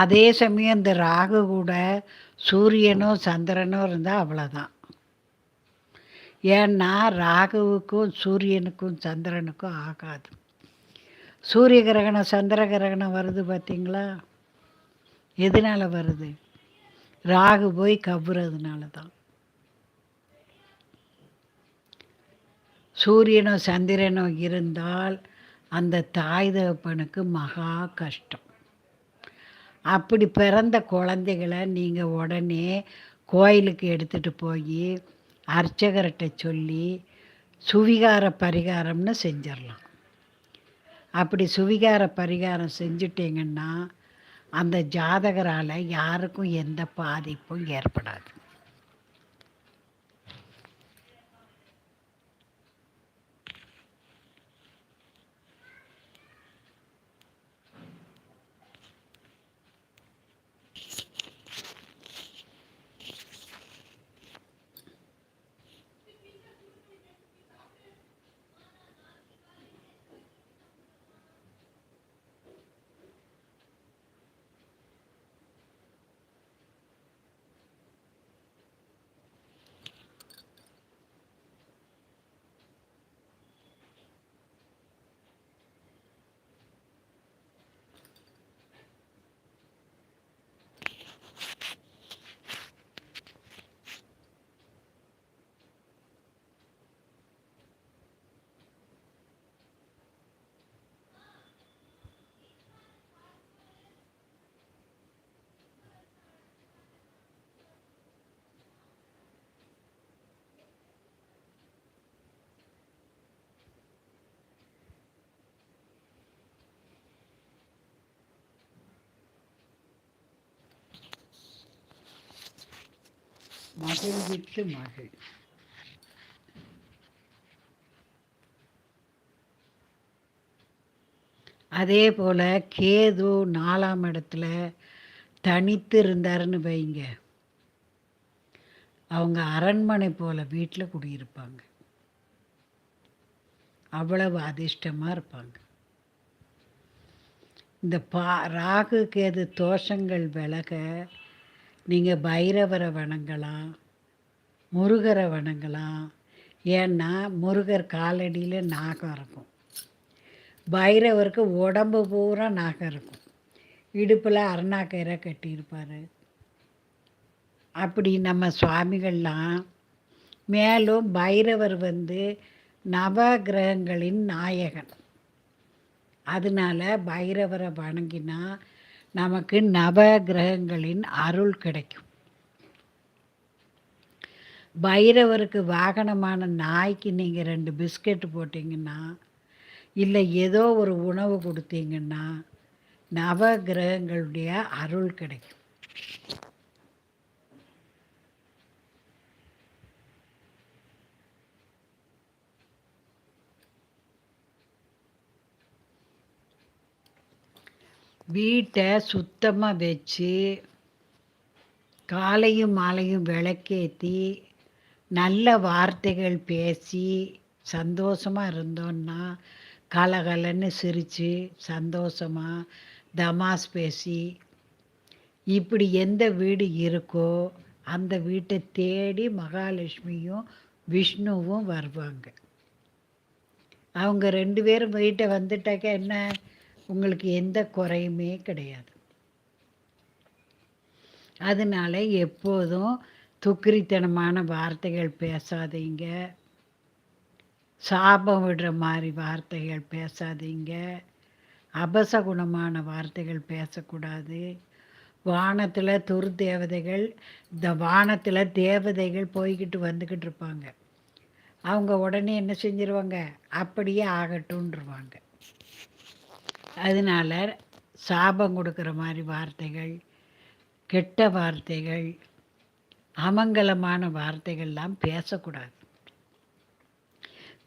அதே சமயம் இந்த ராகு கூட சூரியனோ சந்திரனோ இருந்தால் அவ்வளோதான் ஏன்னா ராகுவுக்கும் சூரியனுக்கும் சந்திரனுக்கும் ஆகாது. சூரிய கிரகணம் சந்திர கிரகணம் வருது பார்த்தீங்களா எதனால் வருது? ராகு போய் கவ்வுறதுனால தான் சூரியனோ சந்திரனோ இருந்தால் அந்த தாய் தகப்பனுக்கு மகா கஷ்டம். அப்படி பிறந்த குழந்தைகளை நீங்கள் உடனே கோயிலுக்கு எடுத்துகிட்டு போய் அர்ச்சகர்கிட்ட சொல்லி சுவிகார பரிகாரம்னு செஞ்சிடலாம் அப்படி சுவிகார பரிகாரம் செஞ்சிட்டிங்கன்னா அந்த ஜாதகரால் யாருக்கும் எந்த பாதிப்பும் ஏற்படாது. மகிழ் விட்டு மகிழ் அதே போல் கேது நாலாம் இடத்துல தனித்து இருந்தாருன்னு வைங்க. அவங்க அரண்மனை போல் வீட்டில் குடியிருப்பாங்க. அவ்வளவு அதிர்ஷ்டமாக இருப்பாங்க. இந்த பா ராகு கேது தோஷங்கள் விலக நீங்கள் பைரவரை வணங்கலாம் முருகரை வணங்கலாம் ஏன்னா முருகர் காலடியில் நாகம் இருக்கும். பைரவருக்கு உடம்பு பூரா நாகம் இருக்கும். இடுப்பில் அருணாக்கயிறை கட்டியிருப்பார். அப்படி நம்ம சுவாமிகள்லாம் மேலும் பைரவர் வந்து நவகிரகங்களின் நாயகன். அதனால் பைரவரை வணங்கினா நமக்கு நவ கிரகங்களின் அருள் கிடைக்கும். பைரவருக்கு வாகனமான நாய்க்கு நீங்கள் ரெண்டு பிஸ்கெட்டு போட்டிங்கன்னா இல்லை ஏதோ ஒரு உணவு கொடுத்தீங்கன்னா நவ கிரகங்களுடைய அருள் கிடைக்கும். வீட்டை சுத்தமாக வச்சு காலையும் மாலையும் விளக்கேற்றி நல்ல வார்த்தைகள் பேசி சந்தோஷமாக இருந்தோன்னா கலகலன்னு சிரித்து சந்தோஷமாக தமாஸ் பேசி இப்படி எந்த வீடு இருக்கோ அந்த வீட்டை தேடி மகாலட்சுமியும் விஷ்ணுவும் வருவாங்க. அவங்க ரெண்டு பேரும் வீட்டை வந்துட்டாக்க என்ன? உங்களுக்கு எந்த குறையுமே கிடையாது. அதனால எப்போதும் துக்கிரித்தனமான வார்த்தைகள் பேசாதீங்க. சாபம் விடுற மாதிரி வார்த்தைகள் பேசாதீங்க. அபசகுணமான வார்த்தைகள் பேசக்கூடாது. வானத்தில் துரு தேவதைகள் இந்த வானத்தில் தேவதைகள் போய்கிட்டு வந்துக்கிட்டு இருப்பாங்க. அவங்க உடனே என்ன செஞ்சிருவாங்க? அப்படியே ஆகட்டும்ன்றவாங்க. அதனால் சாபம் கொடுக்குற மாதிரி வார்த்தைகள் கெட்ட வார்த்தைகள் அமங்கலமான வார்த்தைகள்லாம் பேசக்கூடாது.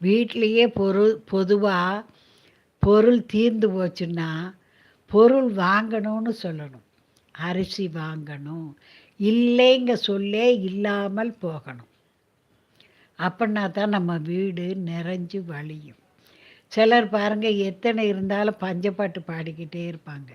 வீட்லேயே பொருள் பொதுவாக பொருள் தீர்ந்து போச்சுன்னா பொருள் வாங்கணும்னு சொல்லணும். அரிசி வாங்கணும். இல்லைங்க சொல்லே இல்லாமல் போகணும். அப்படின்னா தான் நம்ம வீடு நிறைஞ்சு வழியும். சிலர் பாருங்கள் எத்தனை இருந்தாலும் பஞ்சப்பாட்டு பாடிக்கிட்டே இருப்பாங்க.